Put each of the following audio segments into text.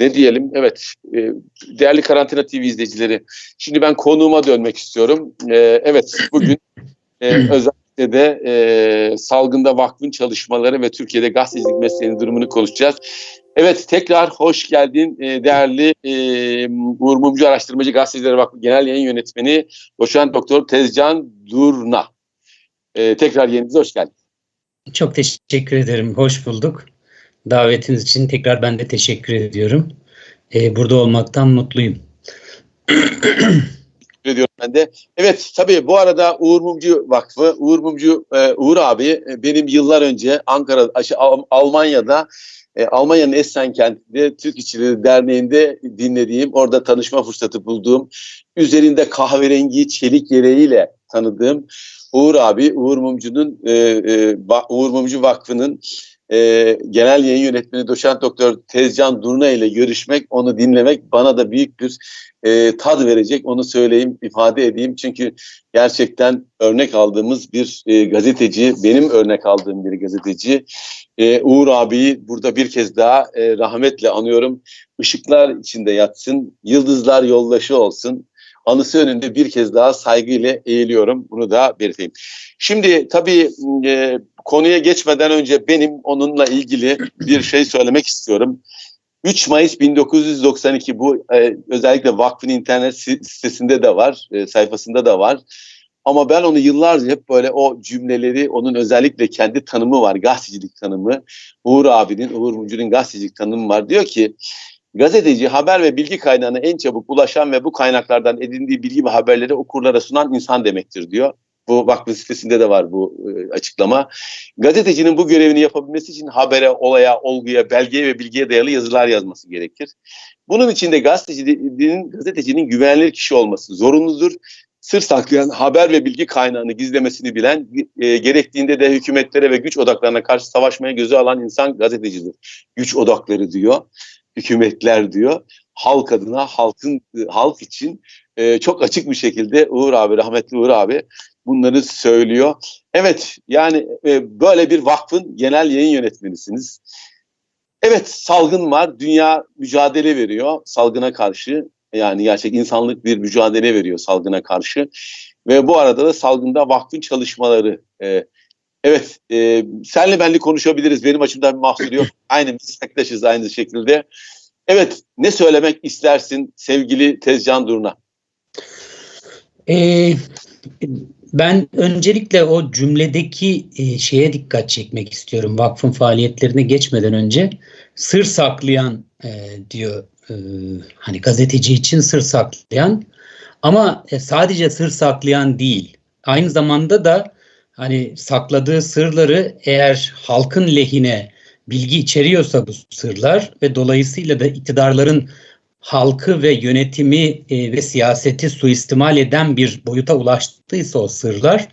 ne diyelim evet e, değerli Karantina TV izleyicileri şimdi ben konuğuma dönmek istiyorum. E, evet bugün e, özellikle de e, salgında vakfın çalışmaları ve Türkiye'de gazetecilik mesleğinin durumunu konuşacağız. Evet tekrar hoş geldin e, değerli e, Uğur Mumcu Araştırmacı Gazeteciler Vakfı Genel Yayın Yönetmeni Doçent Doktor Tezcan Durna. E, tekrar yerinize hoş geldin. Çok teşekkür ederim. Hoş bulduk. Davetiniz için tekrar ben de teşekkür ediyorum. Ee, burada olmaktan mutluyum. Ediyorum ben de. Evet tabii bu arada Uğur Mumcu Vakfı, Uğur Mumcu, e, Uğur abi e, benim yıllar önce Ankara, Al- Almanya'da e, Almanya'nın Essen kentinde Türk İşçileri Derneği'nde dinlediğim, orada tanışma fırsatı bulduğum, üzerinde kahverengi çelik yeleğiyle tanıdığım Uğur abi, Uğur Mumcu'nun, e, e, Uğur Mumcu Vakfı'nın e, genel yayın yönetmeni doçent doktor Tezcan Durna ile görüşmek, onu dinlemek bana da büyük bir e, tad verecek. Onu söyleyeyim, ifade edeyim. Çünkü gerçekten örnek aldığımız bir e, gazeteci, benim örnek aldığım bir gazeteci. E, Uğur abiyi burada bir kez daha e, rahmetle anıyorum. Işıklar içinde yatsın, yıldızlar yoldaşı olsun. Anısı önünde bir kez daha saygıyla eğiliyorum. Bunu da belirteyim. Şimdi tabii e, konuya geçmeden önce benim onunla ilgili bir şey söylemek istiyorum. 3 Mayıs 1992 bu e, özellikle vakfın internet si- sitesinde de var, e, sayfasında da var. Ama ben onu yıllarca hep böyle o cümleleri, onun özellikle kendi tanımı var, gazetecilik tanımı. Uğur abinin, Uğur Mumcu'nun gazetecilik tanımı var. Diyor ki, gazeteci haber ve bilgi kaynağına en çabuk ulaşan ve bu kaynaklardan edindiği bilgi ve haberleri okurlara sunan insan demektir diyor. Bu vakfın sitesinde de var bu e, açıklama. Gazetecinin bu görevini yapabilmesi için habere, olaya, olguya, belgeye ve bilgiye dayalı yazılar yazması gerekir. Bunun için de gazetecinin, gazetecinin güvenilir kişi olması zorunludur. Sır saklayan haber ve bilgi kaynağını gizlemesini bilen, e, gerektiğinde de hükümetlere ve güç odaklarına karşı savaşmaya gözü alan insan gazetecidir. Güç odakları diyor, hükümetler diyor. Halk adına, halkın halk için e, çok açık bir şekilde Uğur abi, rahmetli Uğur abi bunları söylüyor. Evet yani e, böyle bir vakfın genel yayın yönetmenisiniz. Evet salgın var. Dünya mücadele veriyor salgına karşı. Yani gerçek insanlık bir mücadele veriyor salgına karşı. Ve bu arada da salgında vakfın çalışmaları. e, evet e, senle benli konuşabiliriz. Benim açımdan bir mahsur yok. Aynı meslektaşız aynı şekilde. Evet ne söylemek istersin sevgili Tezcan Durna? Ee, ben öncelikle o cümledeki e, şeye dikkat çekmek istiyorum. Vakfın faaliyetlerine geçmeden önce sır saklayan e, diyor. E, hani gazeteci için sır saklayan ama e, sadece sır saklayan değil. Aynı zamanda da hani sakladığı sırları eğer halkın lehine bilgi içeriyorsa bu sırlar ve dolayısıyla da iktidarların halkı ve yönetimi e, ve siyaseti suistimal eden bir boyuta ulaştıysa o sırlar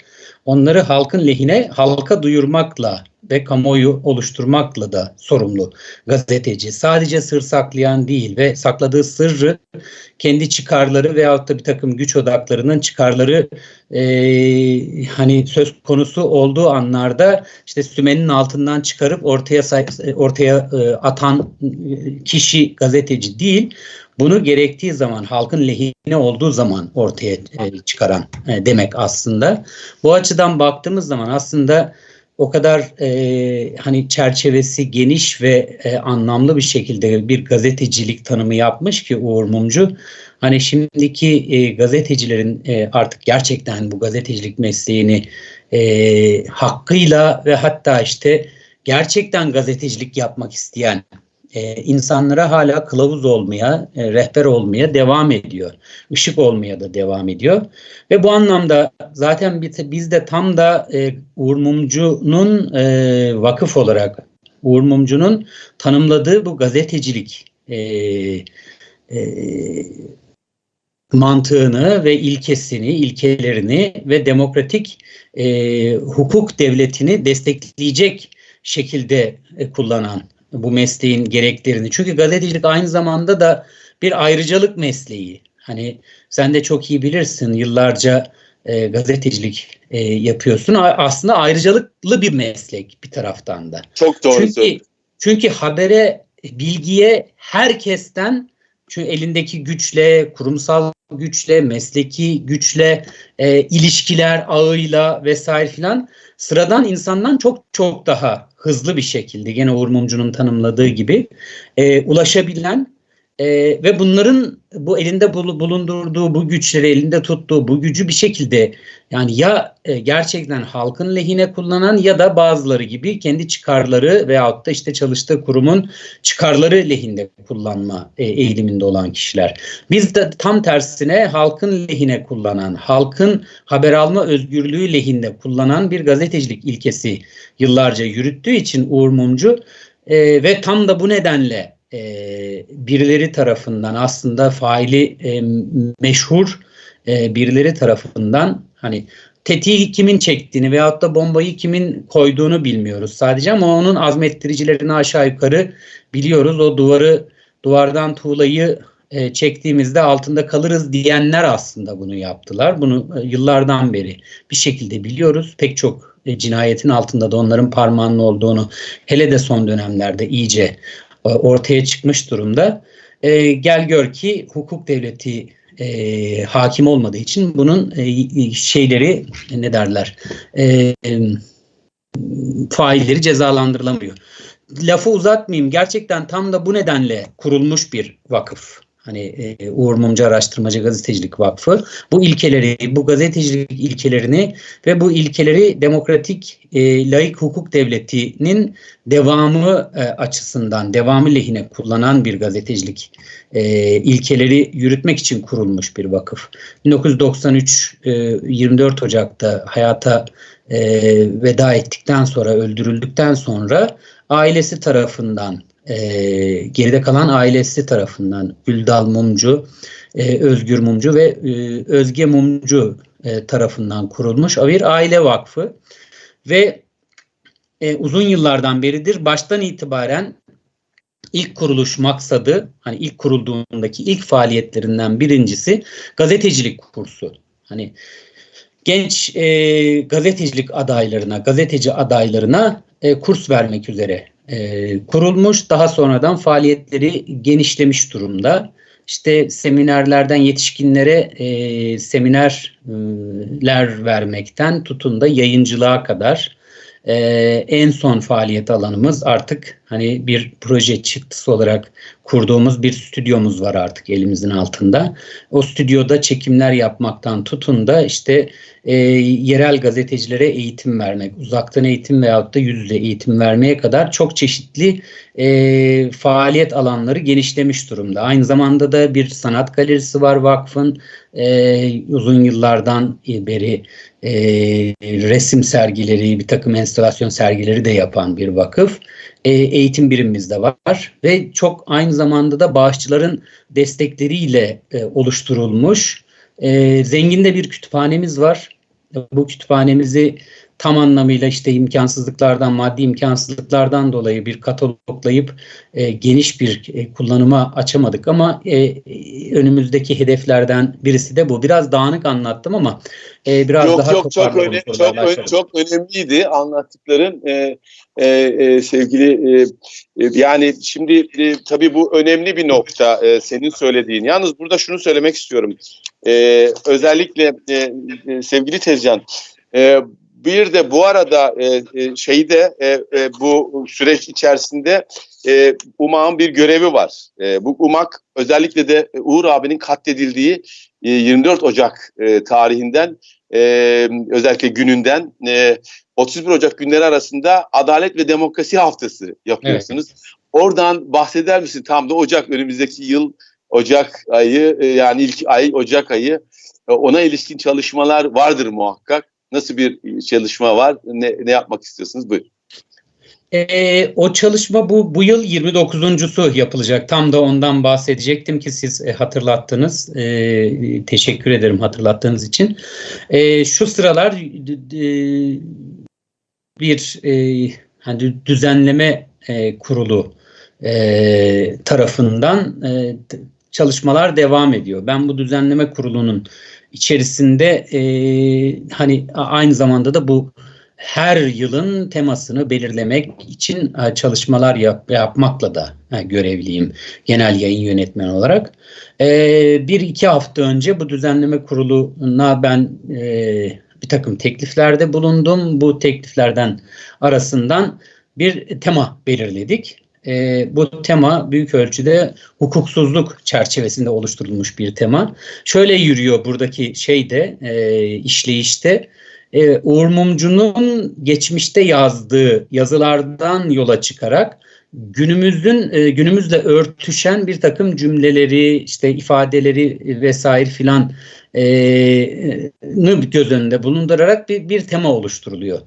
onları halkın lehine halka duyurmakla ve kamuoyu oluşturmakla da sorumlu gazeteci. Sadece sır saklayan değil ve sakladığı sırrı kendi çıkarları veyahut da bir takım güç odaklarının çıkarları e, hani söz konusu olduğu anlarda işte sümenin altından çıkarıp ortaya ortaya e, atan e, kişi gazeteci değil. Bunu gerektiği zaman halkın lehine olduğu zaman ortaya e, çıkaran e, demek aslında. Bu açıdan baktığımız zaman aslında o kadar e, hani çerçevesi geniş ve e, anlamlı bir şekilde bir gazetecilik tanımı yapmış ki Uğur Mumcu. Hani şimdiki e, gazetecilerin e, artık gerçekten bu gazetecilik mesleğini e, hakkıyla ve hatta işte gerçekten gazetecilik yapmak isteyen e, insanlara hala kılavuz olmaya, e, rehber olmaya devam ediyor. Işık olmaya da devam ediyor. Ve bu anlamda zaten biz de tam da e, Uğur Mumcu'nun e, vakıf olarak Uğur Mumcu'nun tanımladığı bu gazetecilik e, mantığını ve ilkesini, ilkelerini ve demokratik hukuk devletini destekleyecek şekilde kullanan bu mesleğin gereklerini. Çünkü gazetecilik aynı zamanda da bir ayrıcalık mesleği. Hani sen de çok iyi bilirsin yıllarca e, gazetecilik e, yapıyorsun. A- aslında ayrıcalıklı bir meslek bir taraftan da. Çok doğru Çünkü, çünkü habere bilgiye herkesten çünkü elindeki güçle, kurumsal güçle, mesleki güçle, e, ilişkiler ağıyla vesaire filan sıradan insandan çok çok daha hızlı bir şekilde gene Uğur Mumcu'nun tanımladığı gibi e, ulaşabilen e, ve bunların bu elinde bulundurduğu bu güçleri elinde tuttuğu bu gücü bir şekilde yani ya e, gerçekten halkın lehine kullanan ya da bazıları gibi kendi çıkarları veyahut da işte çalıştığı kurumun çıkarları lehinde kullanma e, eğiliminde olan kişiler. Biz de tam tersine halkın lehine kullanan, halkın haber alma özgürlüğü lehinde kullanan bir gazetecilik ilkesi yıllarca yürüttüğü için Uğur Mumcu e, ve tam da bu nedenle e, birileri tarafından aslında faili e, meşhur e, birileri tarafından hani tetiği kimin çektiğini veyahut da bombayı kimin koyduğunu bilmiyoruz sadece ama onun azmettiricilerini aşağı yukarı biliyoruz. O duvarı duvardan tuğlayı e, çektiğimizde altında kalırız diyenler aslında bunu yaptılar. Bunu e, yıllardan beri bir şekilde biliyoruz. Pek çok e, cinayetin altında da onların parmağının olduğunu hele de son dönemlerde iyice ortaya çıkmış durumda. E, gel gör ki hukuk devleti e, hakim olmadığı için bunun e, şeyleri ne derler e, e, failleri cezalandırılamıyor. Lafı uzatmayayım. Gerçekten tam da bu nedenle kurulmuş bir vakıf. Hani e, Uğur Mumcu Araştırmacı Gazetecilik Vakfı bu ilkeleri, bu gazetecilik ilkelerini ve bu ilkeleri demokratik e, laik hukuk devletinin devamı e, açısından, devamı lehine kullanan bir gazetecilik e, ilkeleri yürütmek için kurulmuş bir vakıf. 1993 e, 24 Ocak'ta hayata e, veda ettikten sonra, öldürüldükten sonra ailesi tarafından e, geride kalan ailesi tarafından Üldal Mumcu, e, Özgür Mumcu ve e, Özge Mumcu e, tarafından kurulmuş bir aile vakfı ve e, uzun yıllardan beridir baştan itibaren ilk kuruluş maksadı hani ilk kurulduğundaki ilk faaliyetlerinden birincisi gazetecilik kursu. Hani genç e, gazetecilik adaylarına, gazeteci adaylarına e, kurs vermek üzere e, kurulmuş. Daha sonradan faaliyetleri genişlemiş durumda. İşte seminerlerden yetişkinlere e, seminerler vermekten tutun da yayıncılığa kadar e, en son faaliyet alanımız artık hani bir proje çıktısı olarak kurduğumuz bir stüdyomuz var artık elimizin altında. O stüdyoda çekimler yapmaktan tutun da işte e, yerel gazetecilere eğitim vermek, uzaktan eğitim veyahut da yüz yüze eğitim vermeye kadar çok çeşitli e, faaliyet alanları genişlemiş durumda. Aynı zamanda da bir sanat galerisi var vakfın. E, uzun yıllardan beri e, resim sergileri, bir takım enstalasyon sergileri de yapan bir vakıf. E, eğitim birimimiz de var ve çok aynı zamanda da bağışçıların destekleriyle e, oluşturulmuş e, zengin de bir kütüphanemiz var. Bu kütüphanemizi tam anlamıyla işte imkansızlıklardan, maddi imkansızlıklardan dolayı bir kataloglayıp e, geniş bir e, kullanıma açamadık ama e, önümüzdeki hedeflerden birisi de bu. Biraz dağınık anlattım ama e, biraz yok, daha yok, çok önemli, çok, ön, çok önemliydi anlattıkların e, e, e, sevgili e, e, yani şimdi e, tabii bu önemli bir nokta e, senin söylediğin. Yalnız burada şunu söylemek istiyorum. E, özellikle e, e, sevgili Tezcan e, bir de bu arada e, e, şeyde e, e, bu süreç içerisinde e, UMAK'ın bir görevi var. E, bu UMAK özellikle de Uğur abinin katledildiği e, 24 Ocak e, tarihinden e, özellikle gününden e, 31 Ocak günleri arasında Adalet ve Demokrasi Haftası yapıyorsunuz. Evet. Oradan bahseder misin? Tam da Ocak önümüzdeki yıl Ocak ayı e, yani ilk ay Ocak ayı e, ona ilişkin çalışmalar vardır muhakkak. Nasıl bir çalışma var? Ne, ne yapmak istiyorsunuz? Buyurun. E, o çalışma bu bu yıl 29.sü yapılacak. Tam da ondan bahsedecektim ki siz e, hatırlattınız. E, teşekkür ederim hatırlattığınız için. E, şu sıralar e, bir e, hani düzenleme e, kurulu e, tarafından e, çalışmalar devam ediyor. Ben bu düzenleme kurulunun içerisinde e, hani aynı zamanda da bu her yılın temasını belirlemek için e, çalışmalar yap, yapmakla da e, görevliyim genel yayın yönetmeni olarak. E, bir iki hafta önce bu düzenleme kuruluna ben bir takım tekliflerde bulundum. Bu tekliflerden arasından bir tema belirledik. E, bu tema büyük ölçüde hukuksuzluk çerçevesinde oluşturulmuş bir tema. Şöyle yürüyor buradaki şeyde, e, işleyişte e, Uğur Mumcu'nun geçmişte yazdığı yazılardan yola çıkarak günümüzün e, günümüzle örtüşen bir takım cümleleri işte ifadeleri vesaire filan e, göz önünde bulundurarak bir, bir tema oluşturuluyor.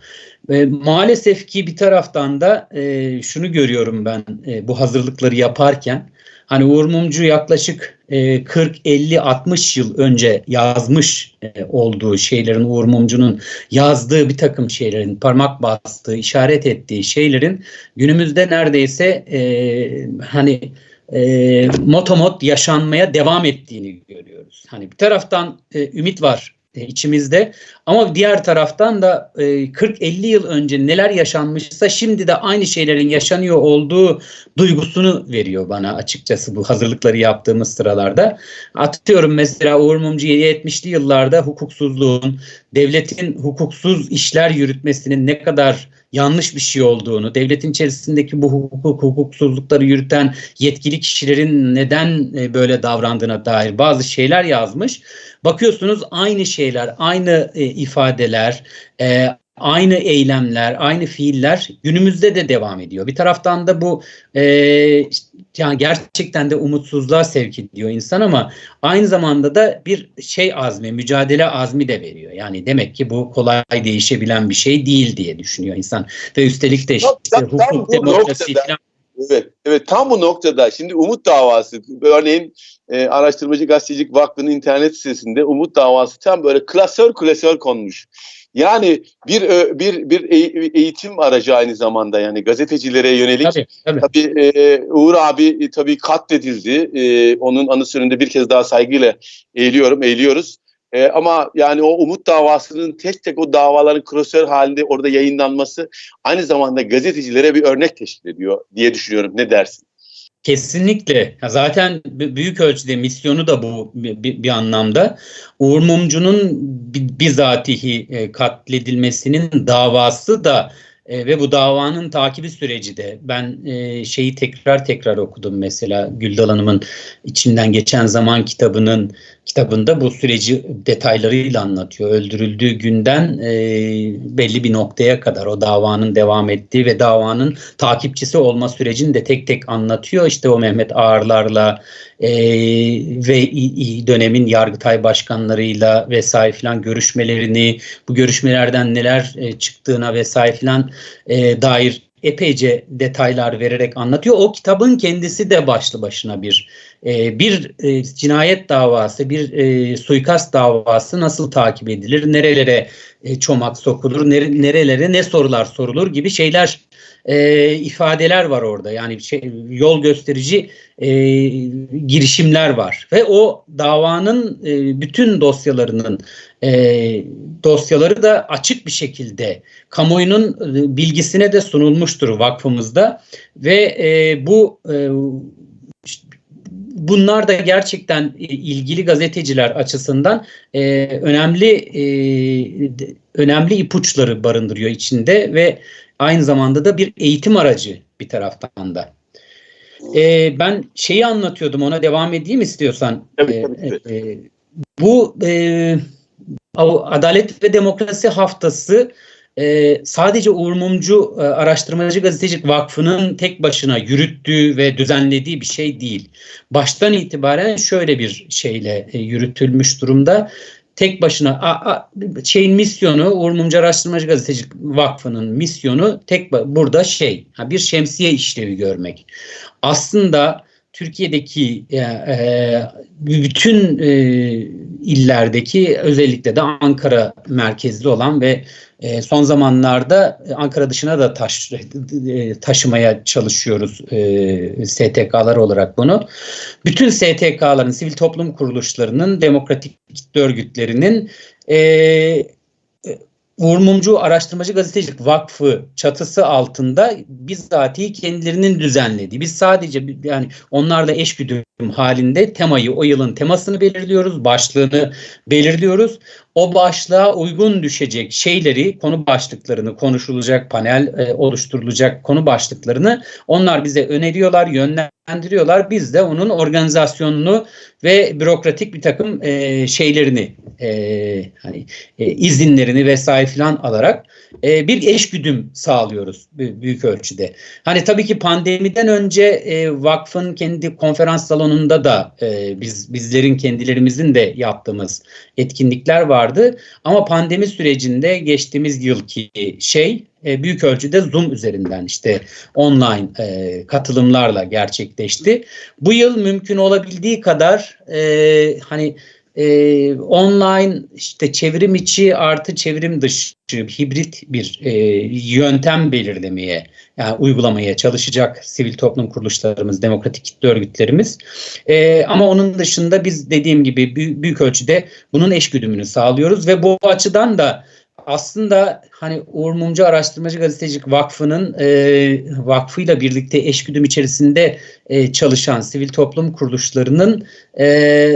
E, maalesef ki bir taraftan da e, şunu görüyorum ben e, bu hazırlıkları yaparken Hani Uğur Mumcu yaklaşık e, 40, 50, 60 yıl önce yazmış e, olduğu şeylerin Uğur Mumcu'nun yazdığı bir takım şeylerin parmak bastığı, işaret ettiği şeylerin günümüzde neredeyse e, hani e, motomot yaşanmaya devam ettiğini görüyoruz. Hani bir taraftan e, ümit var içimizde. Ama diğer taraftan da 40-50 e, yıl önce neler yaşanmışsa şimdi de aynı şeylerin yaşanıyor olduğu duygusunu veriyor bana açıkçası bu hazırlıkları yaptığımız sıralarda. Atıyorum mesela Uğur Mumcu 70'li yıllarda hukuksuzluğun, devletin hukuksuz işler yürütmesinin ne kadar yanlış bir şey olduğunu, devletin içerisindeki bu hukuk, hukuksuzlukları yürüten yetkili kişilerin neden e, böyle davrandığına dair bazı şeyler yazmış. Bakıyorsunuz aynı şeyler, aynı e, ifadeler, e, aynı eylemler, aynı fiiller günümüzde de devam ediyor. Bir taraftan da bu e, yani gerçekten de umutsuzluğa sevk ediyor insan ama aynı zamanda da bir şey azmi, mücadele azmi de veriyor. Yani demek ki bu kolay değişebilen bir şey değil diye düşünüyor insan. Ve üstelik de işte tam, hukuk, demokrasi falan Evet, evet tam bu noktada şimdi Umut davası örneğin e, Araştırmacı Gazetecilik Vakfı'nın internet sitesinde Umut davası tam böyle klasör klasör konmuş. Yani bir bir bir eğitim aracı aynı zamanda yani gazetecilere yönelik. Tabii, tabii. tabii e, Uğur abi e, tabii katledildi. E, onun anısı önünde bir kez daha saygıyla eğiliyorum, eğiliyoruz. E, ama yani o umut davasının tek tek o davaların klasör halinde orada yayınlanması aynı zamanda gazetecilere bir örnek teşkil ediyor diye düşünüyorum. Ne dersin? Kesinlikle. Zaten büyük ölçüde misyonu da bu bir, anlamda. Uğur Mumcu'nun bizatihi e, katledilmesinin davası da e, ve bu davanın takibi süreci de ben e, şeyi tekrar tekrar okudum mesela Güldal Hanım'ın içinden geçen zaman kitabının kitabında bu süreci detaylarıyla anlatıyor. Öldürüldüğü günden e, belli bir noktaya kadar o davanın devam ettiği ve davanın takipçisi olma sürecini de tek tek anlatıyor. İşte o Mehmet Ağarlarla e, ve dönemin Yargıtay başkanlarıyla vesaire filan görüşmelerini, bu görüşmelerden neler e, çıktığına vesaire filan e, dair epeyce detaylar vererek anlatıyor. O kitabın kendisi de başlı başına bir e, bir e, cinayet davası, bir e, suikast davası nasıl takip edilir, nerelere e, çomak sokulur, nere, nerelere ne sorular sorulur gibi şeyler e, ifadeler var orada. Yani şey, yol gösterici e, girişimler var. Ve o davanın e, bütün dosyalarının e, dosyaları da açık bir şekilde kamuoyunun e, bilgisine de sunulmuştur vakfımızda. Ve e, bu e, bunlar da gerçekten ilgili gazeteciler açısından e, önemli e, önemli ipuçları barındırıyor içinde. Ve aynı zamanda da bir eğitim aracı bir taraftan da. E, ben şeyi anlatıyordum ona devam edeyim istiyorsan. Evet, e, e, bu e, Adalet ve Demokrasi Haftası e, sadece Uğur Mumcu e, Araştırmacı Gazetecilik Vakfı'nın tek başına yürüttüğü ve düzenlediği bir şey değil. Baştan itibaren şöyle bir şeyle e, yürütülmüş durumda tek başına a, a, şeyin misyonu Uğur Mumcu Araştırmacı Gazetecilik Vakfı'nın misyonu tek burada şey bir şemsiye işlevi görmek. Aslında Türkiye'deki e, e, bütün e, illerdeki özellikle de Ankara merkezli olan ve e, son zamanlarda Ankara dışına da taş, e, taşımaya çalışıyoruz e, STK'lar olarak bunu. Bütün STK'ların, sivil toplum kuruluşlarının, demokratik örgütlerinin e, Uğur Mumcu Araştırmacı Gazetecilik Vakfı çatısı altında bizzatihi kendilerinin düzenlediği. Biz sadece yani onlarla eşgüdüm halinde temayı, o yılın temasını belirliyoruz, başlığını belirliyoruz. O başlığa uygun düşecek şeyleri, konu başlıklarını, konuşulacak panel e, oluşturulacak konu başlıklarını onlar bize öneriyorlar, yönlendiriyorlar. Biz de onun organizasyonunu ve bürokratik bir takım e, şeylerini, e, hani e, izinlerini vesaire filan alarak e, bir eşgüdüm sağlıyoruz büyük ölçüde. Hani tabii ki pandemiden önce e, vakfın kendi konferans salonunda da e, biz bizlerin kendilerimizin de yaptığımız etkinlikler vardı. Ama pandemi sürecinde geçtiğimiz yılki şey e, büyük ölçüde Zoom üzerinden işte online e, katılımlarla gerçekleşti. Bu yıl mümkün olabildiği kadar e, hani e, online işte çevrim içi artı çevrim dışı hibrit bir e, yöntem belirlemeye yani uygulamaya çalışacak sivil toplum kuruluşlarımız, demokratik kitle örgütlerimiz. E, ama onun dışında biz dediğim gibi büyük, büyük ölçüde bunun eşgüdümünü sağlıyoruz ve bu açıdan da aslında hani Uğur Mumcu Araştırmacı Gazetecilik Vakfı'nın e, vakfıyla birlikte eşgüdüm içerisinde e, çalışan sivil toplum kuruluşlarının e,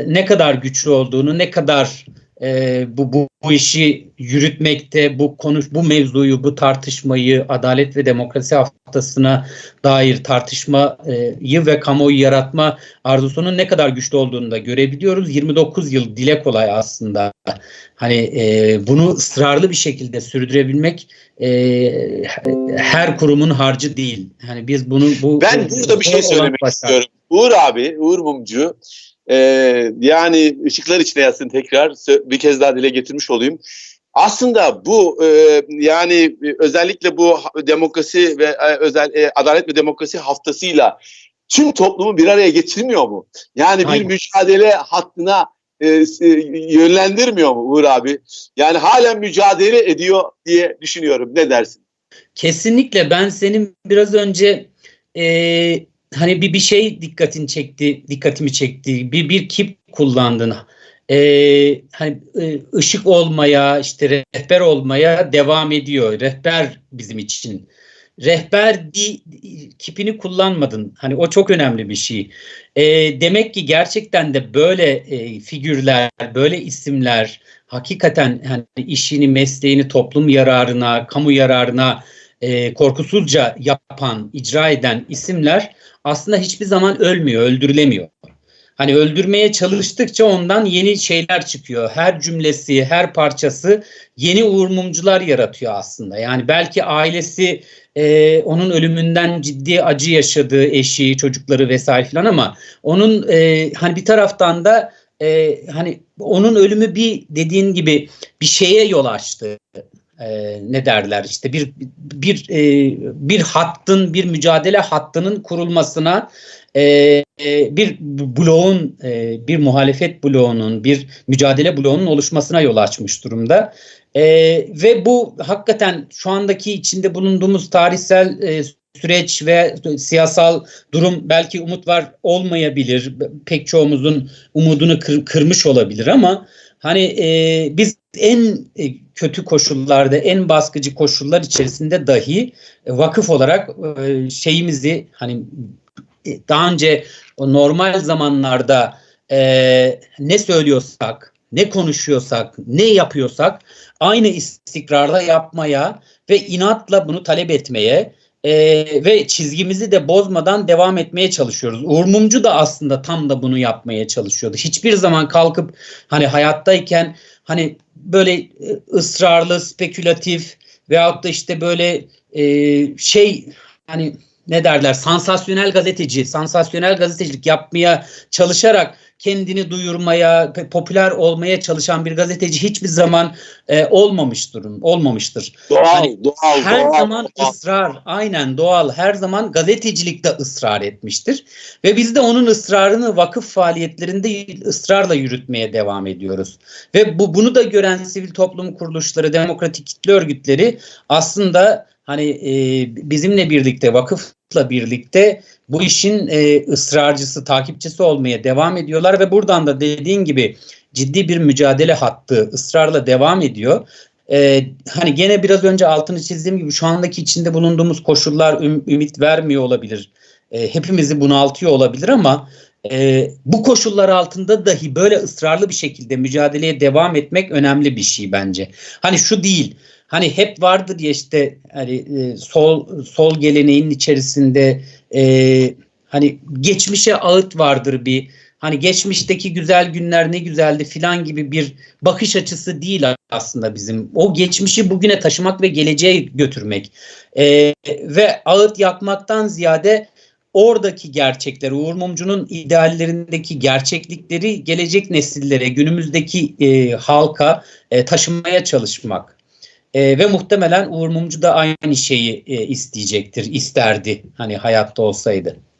ne kadar güçlü olduğunu, ne kadar e, bu, bu, bu işi yürütmekte, bu konuş, bu mevzuyu, bu tartışmayı, adalet ve demokrasi haftasına dair tartışmayı ve kamuoyu yaratma arzusunun ne kadar güçlü olduğunu da görebiliyoruz. 29 yıl dile kolay aslında. Hani e, bunu ısrarlı bir şekilde sürdürebilmek e, her kurumun harcı değil. Hani biz bunu bu ben burada bir şey söylemek istiyorum. Uğur abi, Uğur Mumcu ee, yani ışıklar içine yatsın tekrar bir kez daha dile getirmiş olayım. Aslında bu e, yani özellikle bu demokrasi ve e, özel e, adalet ve demokrasi haftasıyla tüm toplumu bir araya getirmiyor mu? Yani bir Aynen. mücadele hattına e, e, yönlendirmiyor mu Uğur abi? Yani halen mücadele ediyor diye düşünüyorum. Ne dersin? Kesinlikle ben senin biraz önce e, hani bir bir şey dikkatini çekti, dikkatimi çekti. Bir bir kip kullandın. Ee, hani e, ışık olmaya, işte rehber olmaya devam ediyor. Rehber bizim için. Rehber di, kipini kullanmadın. Hani o çok önemli bir şey. E, demek ki gerçekten de böyle e, figürler, böyle isimler hakikaten hani işini, mesleğini toplum yararına, kamu yararına e, korkusuzca yapan, icra eden isimler aslında hiçbir zaman ölmüyor, öldürülemiyor. Hani öldürmeye çalıştıkça ondan yeni şeyler çıkıyor. Her cümlesi, her parçası yeni uğur yaratıyor aslında. Yani belki ailesi e, onun ölümünden ciddi acı yaşadığı eşi, çocukları vesaire falan ama onun e, hani bir taraftan da e, hani onun ölümü bir dediğin gibi bir şeye yol açtı e, ne derler işte bir bir e, bir hattın bir mücadele hattının kurulmasına e, e, bir bloğun bir muhalefet bloğunun bir mücadele bloğunun oluşmasına yol açmış durumda. Ve bu hakikaten şu andaki içinde bulunduğumuz tarihsel süreç ve siyasal durum belki umut var olmayabilir. Pek çoğumuzun umudunu kır, kırmış olabilir ama hani biz en kötü koşullarda, en baskıcı koşullar içerisinde dahi e, vakıf olarak e, şeyimizi hani daha önce normal zamanlarda ne söylüyorsak, ne konuşuyorsak, ne yapıyorsak aynı istikrarla yapmaya ve inatla bunu talep etmeye e, ve çizgimizi de bozmadan devam etmeye çalışıyoruz. Uğur Mumcu da aslında tam da bunu yapmaya çalışıyordu. Hiçbir zaman kalkıp hani hayattayken hani böyle e, ısrarlı, spekülatif veyahut da işte böyle e, şey hani ne derler sansasyonel gazeteci, sansasyonel gazetecilik yapmaya çalışarak kendini duyurmaya, popüler olmaya çalışan bir gazeteci hiçbir zaman e, olmamıştır. Olmamıştır. Doğal, hani doğal, her doğal, zaman doğal. ısrar, aynen doğal. Her zaman gazetecilikte ısrar etmiştir ve biz de onun ısrarını vakıf faaliyetlerinde ısrarla yürütmeye devam ediyoruz. Ve bu bunu da gören sivil toplum kuruluşları, demokratik kitle örgütleri aslında hani e, bizimle birlikte vakıfla birlikte bu işin e, ısrarcısı, takipçisi olmaya devam ediyorlar ve buradan da dediğin gibi ciddi bir mücadele hattı ısrarla devam ediyor. e, hani gene biraz önce altını çizdiğim gibi şu andaki içinde bulunduğumuz koşullar üm- ümit vermiyor olabilir. E, hepimizi bunaltıyor olabilir ama e, bu koşullar altında dahi böyle ısrarlı bir şekilde mücadeleye devam etmek önemli bir şey bence. Hani şu değil. Hani hep vardır ya işte hani e, sol sol geleneğin içerisinde e, hani geçmişe ağıt vardır bir hani geçmişteki güzel günler ne güzeldi filan gibi bir bakış açısı değil aslında bizim. O geçmişi bugüne taşımak ve geleceğe götürmek. E, ve ağıt yakmaktan ziyade oradaki gerçekleri, Uğur Mumcu'nun ideallerindeki gerçeklikleri gelecek nesillere, günümüzdeki e, halka e, taşımaya çalışmak. E, ve muhtemelen Uğur Mumcu da aynı şeyi e, isteyecektir, isterdi hani hayatta olsaydı.